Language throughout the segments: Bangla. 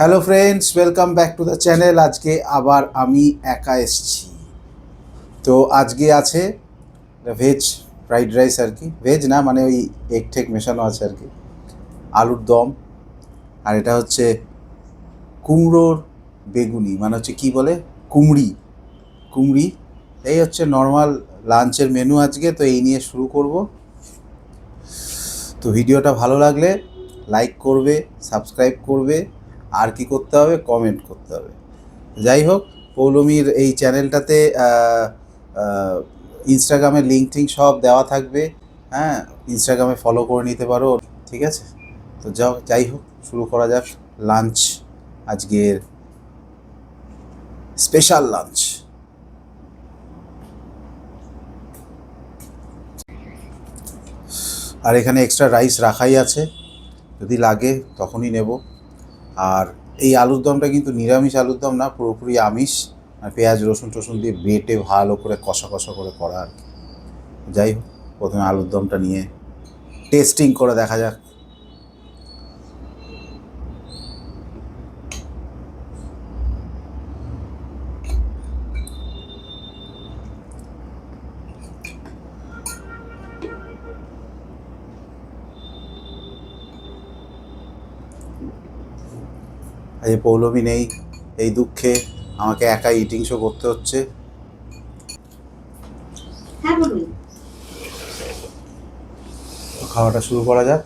Hello friends welcome back to the channel আজকে আবার আমি একা এসছি। তো আজকে আছে ভেজ ফ্রাইড রাইস আর কি। ভেজ না মানে ওই এগ ঠেক মেশানো আছে আর কি। আলুর দম। আর এটা হচ্ছে কুমড়োর বেগুনি। মানে হচ্ছে কি বলে? কুমড়ি। কুমড়ি। এই হচ্ছে নর্মাল লাঞ্চের মেনু আজকে। তো এই নিয়ে শুরু করব। তো ভিডিওটা ভালো লাগলে লাইক করবে সাবস্ক্রাইব করবে। আর কি করতে হবে? কমেন্ট করতে হবে। যাই হোক, পৌলমীর এই চ্যানেলটাতে ইনস্টাগ্রামের লিঙ্ক টিঙ্ক সব দেওয়া থাকবে। হ্যাঁ ইনস্টাগ্রামে ফলো করে নিতে পারো, ঠিক আছে? তো যাও, যাই হোক, শুরু করা যাক লাঞ্চ আজকের স্পেশাল লাঞ্চ আর এখানে এক্সট্রা রাইস রাখাই আছে। যদি লাগে, তখনই নেব। আর এই আলুর দমটা কিন্তু নিরামিষ আলুর দম না, পুরোপুরি আমিষ আর পেঁয়াজ, রসুন টসুন দিয়ে বেটে ভালো করে কষা কষা করে করা আর কি। যাই হোক, প্রথমে আলুর দমটা নিয়ে টেস্টিং করে দেখা যাক আজ পৌলমী নেই এই দুঃখে আমাকে একা ইটিং শো করতে হচ্ছে। হ্যাঁ খাওয়াটা শুরু করা যাক।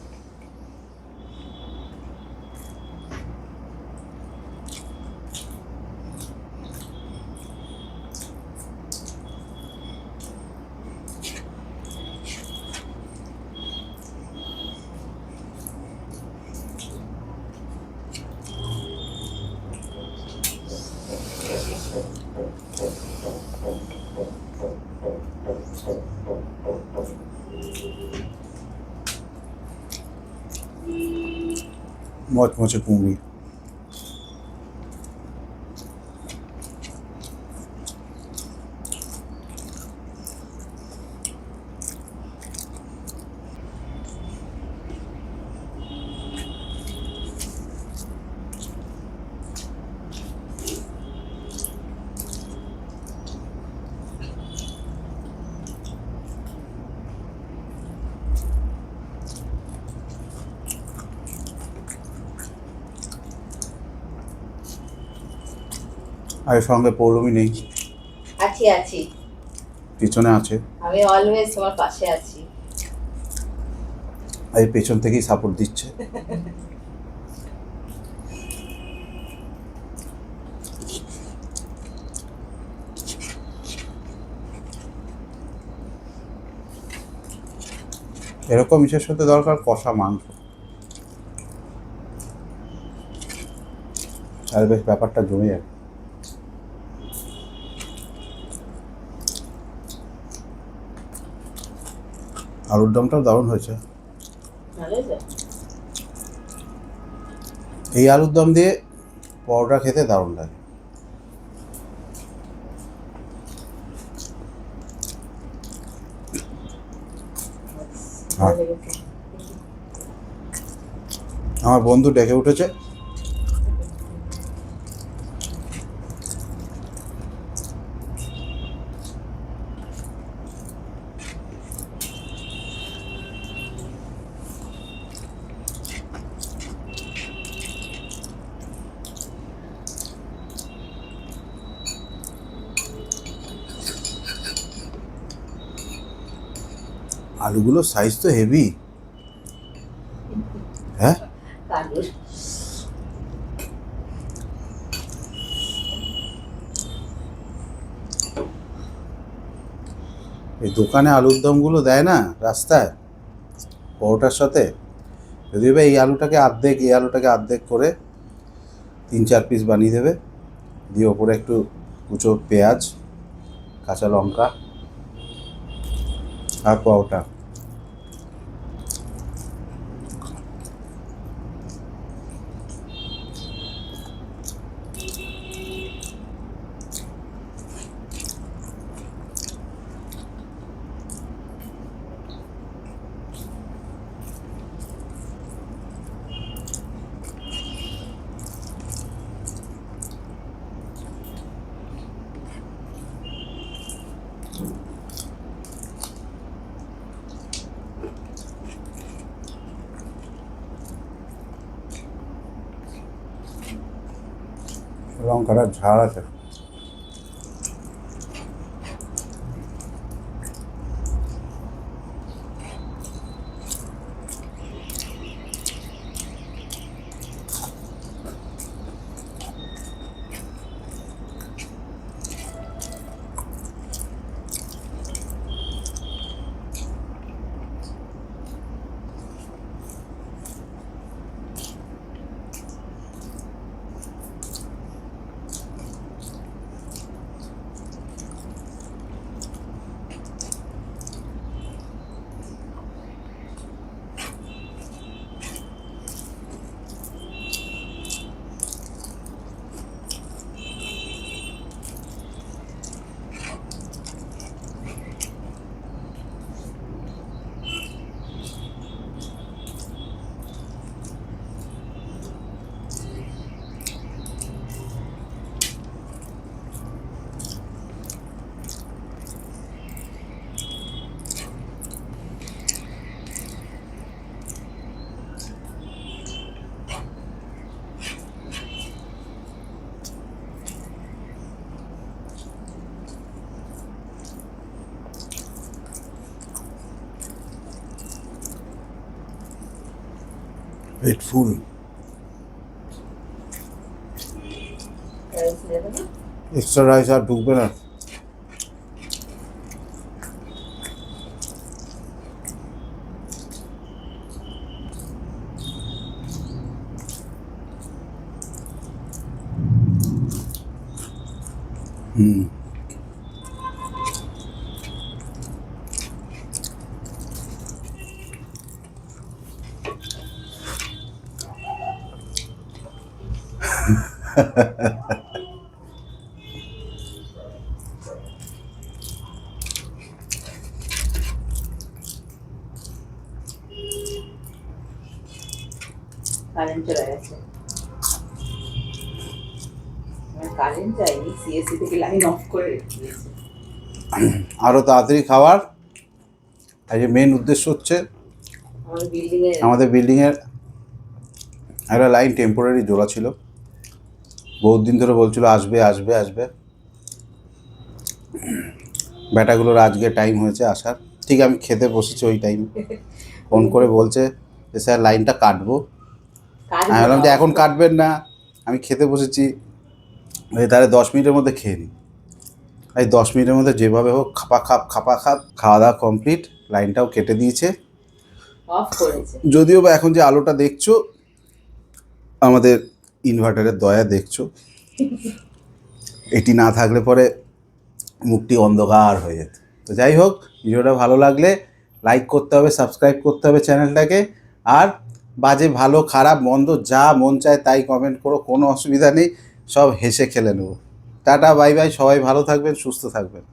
মচমচে কুমড়ি আর সঙ্গে পৌলমী নেই। আছি আছি। পিছনে আছে। আমি অলওয়েজ তোমার পাশে আছি। আর এই পেছন থেকেই সাপোর্ট দিচ্ছে। এরকম বিশেষ হতে দরকার কষা মাংস। আর বেশ ব্যাপারটা জমে যাবে। আলুর দমটাও দারুণ হয়েছে। এই আলুর দম দিয়ে পরোটা খেতে দারুণ লাগে। ভালো আমার বন্ধু ডেকে উঠেছে। আলুগুলোর সাইজ তো হেভি হ্যাঁ? এই দোকানে আলুর দমগুলো দেয় না রাস্তায়, পরোটার সাথে। যদি বা এই আলুটাকে আর্ধেক এই আলুটাকে আর্ধেক করে তিন চার পিস বানিয়ে দেবে, দিয়ে ওপরে একটু কুচো পেঁয়াজ, কাঁচা লঙ্কা আর পরোটা। அவங்க கரெக்ட் చాలా পেট ফুল রাইস নেবে না এক্সট্রা রাইস আর ঢুকবে না হুম কারেন্ট চলে গেছে কারেন্ট যায়নি সিএসসি থেকে লাইন অফ করে দিয়েছে। আরও তাড়াতাড়ি খাওয়ার এই যে মেন উদ্দেশ্য হচ্ছে আমাদের বিল্ডিং এ আমাদের বিল্ডিংয়ের একটা লাইন টেম্পোরারি জোড়া ছিল। বহুত দিন ধরে বলছিল আসবে আসবে আসবে। ব্যাটাগুলোর আজকে টাইম হয়েছে আসার। ঠিক আমি খেতে বসেছি ওই টাইম ফোন করে বলছে যে স্যার লাইনটা কাটবো। আমি বললাম যে এখন কাটবেন না। আমি খেতে বসেছি। এই তাহলে দশ মিনিটের মধ্যে খেয়ে নিই। এই দশ মিনিটের মধ্যে যেভাবে হোক খাপা খাপ খাপা খাপ খাওয়া দাওয়া কমপ্লিট লাইনটাও কেটে দিয়েছে। যদিও বা এখন যে আলোটা দেখছ আমাদের ইনভার্টারের দয়া দেখছ। এটি না থাকলে পরে মুখটি অন্ধকার হয়ে যেত। তো যাই হোক, ভিডিওটা ভালো লাগলে লাইক করতে হবে সাবস্ক্রাইব করতে হবে চ্যানেলটাকে। আর বাজে ভালো, খারাপ, মন্দ, যা মন চায় তাই কমেন্ট করো, কোনো অসুবিধা নেই, সব হেসে খেলে নেব। টাটা বাই বাই সবাই ভালো থাকবেন, সুস্থ থাকবেন।